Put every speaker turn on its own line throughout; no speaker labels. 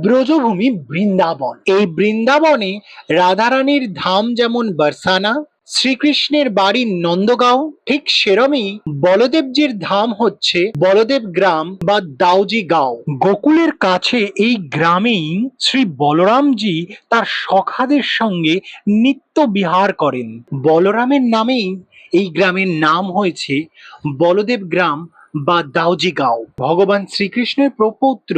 ব্রজভূমি বৃন্দাবন। এই বৃন্দাবনে রাধারানীর ধাম যেমন বরসানা, শ্রীকৃষ্ণের বাড়ি নন্দগাঁও, ঠিক সেরমই বলদেবজির ধাম হচ্ছে বলদেব গ্রাম বা দাউজি গাঁও। গোকুলের কাছে এই গ্রামেই শ্রী বলরামজি তার সখাদের সঙ্গে নিত্য বিহার করেন। বলরামের নামেই এই গ্রামের নাম হয়েছে বলদেব গ্রাম বা দাউজি গাঁও। ভগবান শ্রীকৃষ্ণের প্রপৌত্র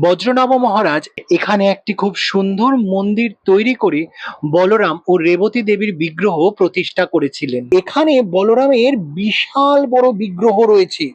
বজ্রনাভ মহারাজ এখানে একটি খুব সুন্দর মন্দির তৈরি করে বলরাম ও রেবতী দেবীর বিগ্রহ প্রতিষ্ঠা করেছিলেন। এখানে বলরামের বিশাল বড় বিগ্রহ রয়েছে।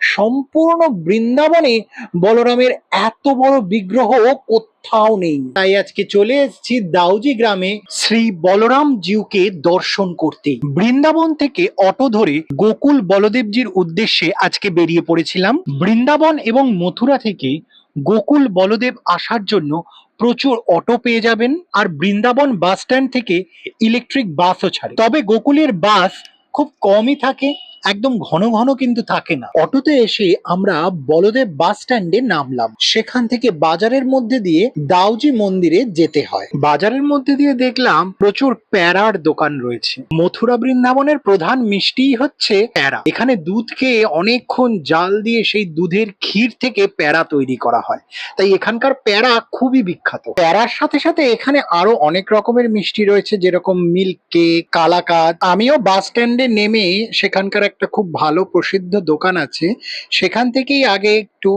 সম্পূর্ণ বৃন্দাবনে বলরামের এত বড় বিগ্রহ কোথাও নেই। তাই আজকে চলে এসেছি দাউজি গ্রামে শ্রী বলরাম জিউকে দর্শন করতে। বৃন্দাবন থেকে অটো ধরে গোকুল বলদেবজির উদ্দেশ্যে আজকে বেরিয়ে পড়েছিলাম। বৃন্দাবন এবং মথুরা থেকে গোকুল বলদেব আসার জন্য প্রচুর অটো পেয়ে যাবেন আর বৃন্দাবন বাস স্ট্যান্ড থেকে ইলেকট্রিক বাসও ছাড়ে। তবে গোকুলের বাস খুব কমই থাকে একদম ঘন ঘন কিন্তু থাকে না। অটোতে এসে আমরা বলদেব বাস স্ট্যান্ডে নামলাম। সেখান থেকে বাজারের মধ্যে দিয়ে দাউজি মন্দিরে যেতে হয়। বাজারের মধ্যে দিয়ে দেখলাম প্রচুর প্যারার দোকান রয়েছে। মথুরা বৃন্দাবনের প্রধান মিষ্টিই হচ্ছে প্যারা। এখানে দুধকে অনেকক্ষণ জাল দিয়ে সেই দুধের ক্ষীর থেকে প্যারা তৈরি করা হয়। তাই এখানকার প্যারা খুবই বিখ্যাত। প্যারার সাথে সাথে এখানে আরও অনেক রকমের মিষ্টি রয়েছে, যেরকম মিল্ক কেক, কালাকাদ। আমিও বাস স্ট্যান্ডে নেমে সেখানকার একটা খুব ভালো প্রসিদ্ধ দোকান আছে। সেখান থেকেই আগে একটু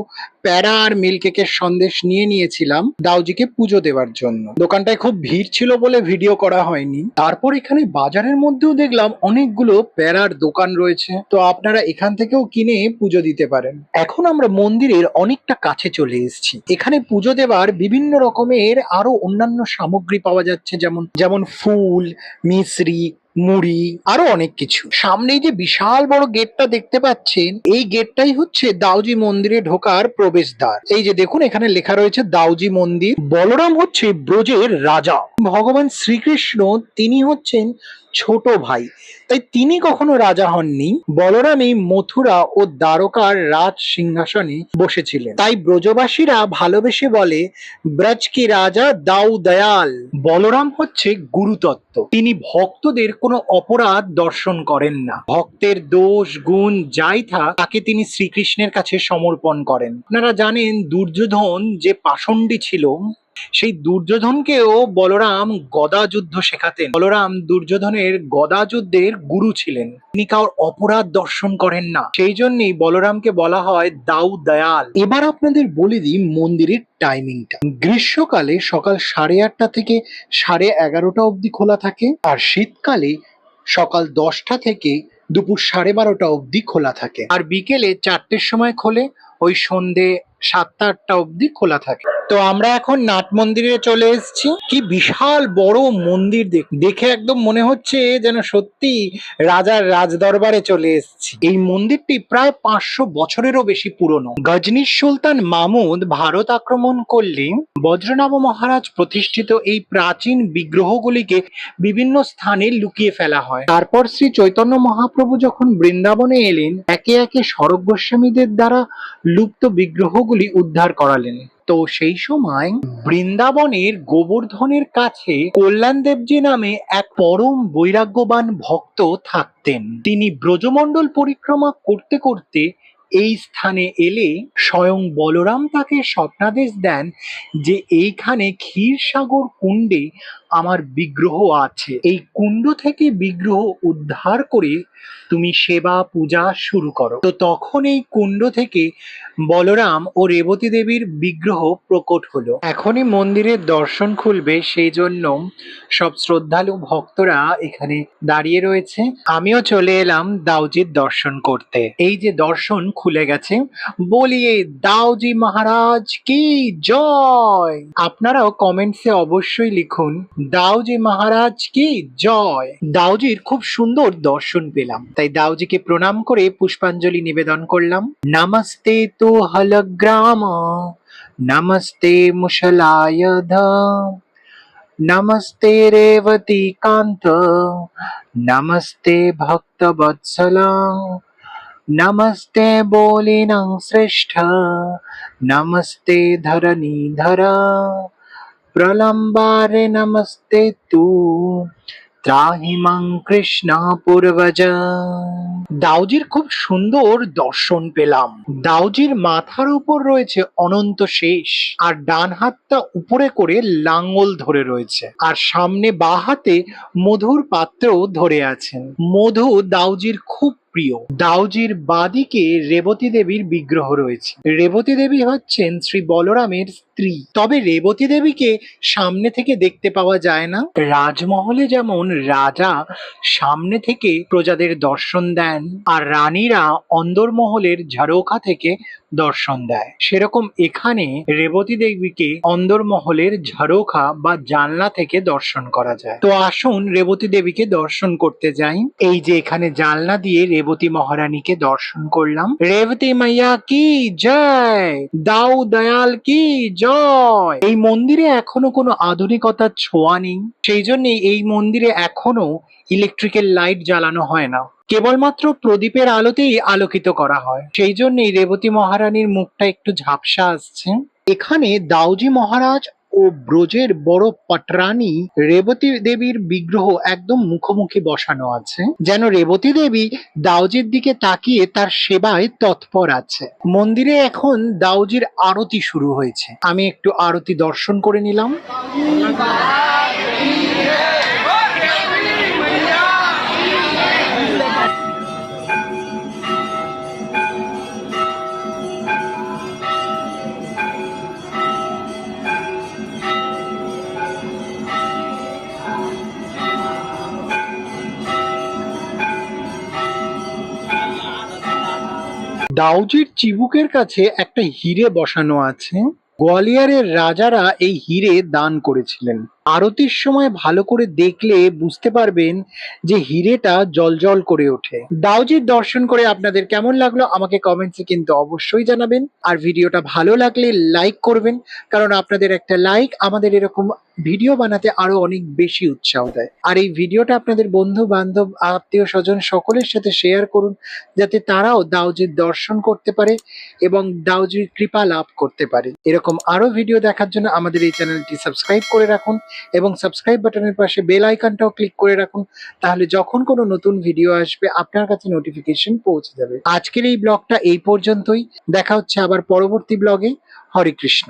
প্যারা আর মিল্ক কেকের সন্দেশ নিয়ে নিয়েছিলাম দাউজিকে পুজো দেওয়ার জন্য। দোকানটায় খুব ভিড় ছিল বলে ভিডিও করা হয়নি। তারপর এখানে বাজারের মধ্যেও দেখলাম অনেকগুলো প্যারার দোকান রয়েছে। তো আপনারা এখান থেকেও কিনে পুজো দিতে পারেন। এখন আমরা মন্দিরের অনেকটা কাছে চলে এসেছি। এখানে পুজো দেওয়ার বিভিন্ন রকমের আরও অন্যান্য সামগ্রী পাওয়া যাচ্ছে যেমন যেমন ফুল, মিশ্রি মুড়ি, আরও অনেক কিছু। সামনেই যে বিশাল বড় গেটটা দেখতে পাচ্ছেন, এই গেটটাই হচ্ছে দাউজি মন্দিরে ঢোকার প্রবেশদ্বার। এই যে দেখুন, এখানে লেখা রয়েছে দাউজি মন্দির। বলরাম হচ্ছে ব্রজের রাজা। ভগবান শ্রীকৃষ্ণ, তিনি হচ্ছেন ছোট ভাই। তাই তিনি কখনো রাজা হননি। বলরাম এই মথুরা ও দ্বারকার রাজ সিংহাসনে বসেছিলেন। তাই ব্রজবাসীরা ভালোবেসে বলে ব্রজ কি রাজা দাউ দয়াল। বলরাম হচ্ছে গুরুতত্ত্ব। তিনি ভক্তদের কোনো অপরাধ দর্শন করেন না। ভক্তের দোষ, গুণ যাই থাক, তাকে তিনি শ্রীকৃষ্ণের কাছে সমর্পণ করেন। আপনারা জানেন দুর্যোধন যে পাষণ্ডী ছিল সেই দুর্যোধনকেও বলরাম গদা যুদ্ধ শেখাতেন। বলরাম দুর্যোধনের গদা যুদ্ধের গুরু ছিলেন। তিনি কারোর অপরাধ দর্শন করেন না। সেই জন্যই বলরামকে বলা হয় দাউ দয়াল। এবার আপনাদের বলে দিই মন্দিরের টাইমিংটা। গ্রীষ্মকালে সকাল সাড়ে আটটা থেকে সাড়ে এগারোটা অবধি খোলা থাকে আর শীতকালে সকাল দশটা থেকে দুপুর সাড়ে বারোটা অবধি খোলা থাকে। আর বিকেলে চারটের সময় খোলে। ওই সন্ধে সাতটা আটটা অবধি খোলা থাকে। তো আমরা এখন নাট মন্দিরে চলে এসেছি। কি বিশাল বড় মন্দির দেখ- একদম মনে হচ্ছে যেন সত্যি রাজার রাজদরবারে চলে এসেছি। এই মন্দিরটি প্রায় পাঁচশো বছরেরও বেশি পুরনো। গজনীর সুলতান মামুদ ভারত আক্রমণ করলে বজ্রনাভ মহারাজ প্রতিষ্ঠিত এই প্রাচীন বিগ্রহগুলিকে বিভিন্ন স্থানে লুকিয়ে ফেলা হয়। তারপর শ্রী চৈতন্য মহাপ্রভু যখন বৃন্দাবনে এলেন, একে একে সরগ গোস্বামীদের দ্বারা লুপ্ত বিগ্রহগুলি উদ্ধার করালেন। তো সেই সময় বৃন্দাবনের গোবর্ধনের কাছে কল্যাণ দেবজি নামে এক পরম বৈরাগ্যবান ভক্ত থাকতেন। তিনি ব্রজমণ্ডল পরিক্রমা করতে করতে এই স্থানে এলে স্বয়ং বলরাম তাকে স্বপ্নাদেশ দেন যে এইখানে ক্ষীরসাগর কুণ্ডে আমার বিগ্রহ আছে। এই কুণ্ড থেকে বিগ্রহ উদ্ধার করে তুমি সেবা পূজা শুরু করো। তো তখন এই কুণ্ড থেকে বলরাম ও রেবতী দেবীর বিগ্রহ প্রকট হলো। এখনই মন্দিরের দর্শন খুলবে, সেই জন্য সব শ্রদ্ধালু ভক্তরা এখানে দাঁড়িয়ে রয়েছে। আমিও চলে এলাম দাউজির দর্শন করতে। এই যে দর্শন খুলে গেছে, বলিয়ে দাউজি মহারাজ কি জয়! আপনারাও কমেন্টসে অবশ্যই লিখুন দাউজি মহারাজ কি? জয়। দাউজির খুব সুন্দর দর্শন পেলাম। তাই দাউজিকে প্রণাম করে পুষ্পাঞ্জলি নিবেদন করলাম। নমস্তে তো হলগ্রাম, নমস্তে মুশলায় ধাম নমস্তে রেবতী কান্ত, নমস্তে ভক্ত বৎসলাম নমস্তে বোলিনং শ্রেষ্ঠ, নমস্তে ধরণী ধরা प्रलम्बारे नमस्ते तू ত্রাহি মাং কৃষ্ণ পূর্বজ দাউজির খুব সুন্দর দর্শন পেলাম দাউজির মাথার উপর রয়েছে অনন্ত শেষ আর ডান হাতটা উপরে করে লাঙ্গল ধরে রয়েছে আর সামনে বা হাতে মধুর পাত্র ধরে আছেন মধু দাউজির খুব প্রিয়। দাউজির বাদিকে রেবতী দেবীর বিগ্রহ রয়েছে। রেবতী দেবী হচ্ছেন শ্রী বলরামের স্ত্রী। তবে রেবতী দেবীকে সামনে থেকে দেখতে পাওয়া যায় না। রাজমহলে যেমন রাজা সামনে থেকে প্রজাদের দর্শন দেন, আর রানীরা অন্দরমহলের ঝাড়োখা থেকে দর্শন দেয়। সেরকম এখানে রেবতী দেবীকে অন্দরমহলের ঝাড়ৌখা বা জানলা থেকে দর্শন করা যায়। তো আসুন রেবতী দেবীকে দর্শন করতে যাই। এই যে এখানে জানলা দিয়ে রেবতী মহারানীকে দর্শন করলাম। রেবতী মাইয়া কি জয়? দাউ দয়াল কি জয়? এই মন্দিরে এখনও কোনো আধুনিকতার ছোঁয়া নেই। সেই জন্য এই মন্দিরে এখনও ইলেকট্রিক্যাল লাইট জ্বালানো হয় না। কেবলমাত্র প্রদীপের আলোতেই আলোকিত করা হয়। সেই জন্যই রেবতী মহারানীর মুখটা একটু ঝাপসা আসছে। এখানে দাউজি মহারাজ ও ব্রজের বড় পটরানী রেবতী দেবীর বিগ্রহ একদম মুখোমুখি বসানো আছে। যেন রেবতী দেবী দাউজির দিকে তাকিয়ে তার সেবায় তৎপর আছে। মন্দিরে এখন দাউজির আরতি শুরু হয়েছে। আমি একটু আরতি দর্শন করে নিলাম। দাউজির চিবুকের কাছে একটা হিরে বসানো আছে। গোয়ালিয়রের রাজারা এই হিরে দান করেছিলেন। আরতির সময় ভালো করে দেখলে বুঝতে পারবেন যে হিরেটা জলজল করে ওঠে। দাউজির দর্শন করে আপনাদের কেমন লাগল আমাকে কমেন্টসে কিন্তু অবশ্যই জানাবেন। আর ভিডিওটা ভালো লাগলে লাইক করবেন, কারণ আপনাদের একটা লাইক আমাদের এরকম ভিডিও বানাতে আরও অনেক বেশি উৎসাহ দেয়। আর এই ভিডিওটা আপনাদের বন্ধু বান্ধব আত্মীয় স্বজন সকলের সাথে শেয়ার করুন, যাতে তারাও দাউজির দর্শন করতে পারে এবং দাউজির কৃপা লাভ করতে পারে। এরকম আরও ভিডিও দেখার জন্য আমাদের এই চ্যানেলটি সাবস্ক্রাইব করে রাখুন। এবং সাবস্ক্রাইব বাটনের পাশে বেল আইকনটাও ক্লিক করে রাখুন, তাহলে যখন কোনো নতুন ভিডিও আসবে, আপনার কাছে নোটিফিকেশন পৌঁছে যাবে। আজকের এই ব্লগটা এই পর্যন্তই। দেখা হচ্ছে আবার পরবর্তী ব্লগে হরে কৃষ্ণ।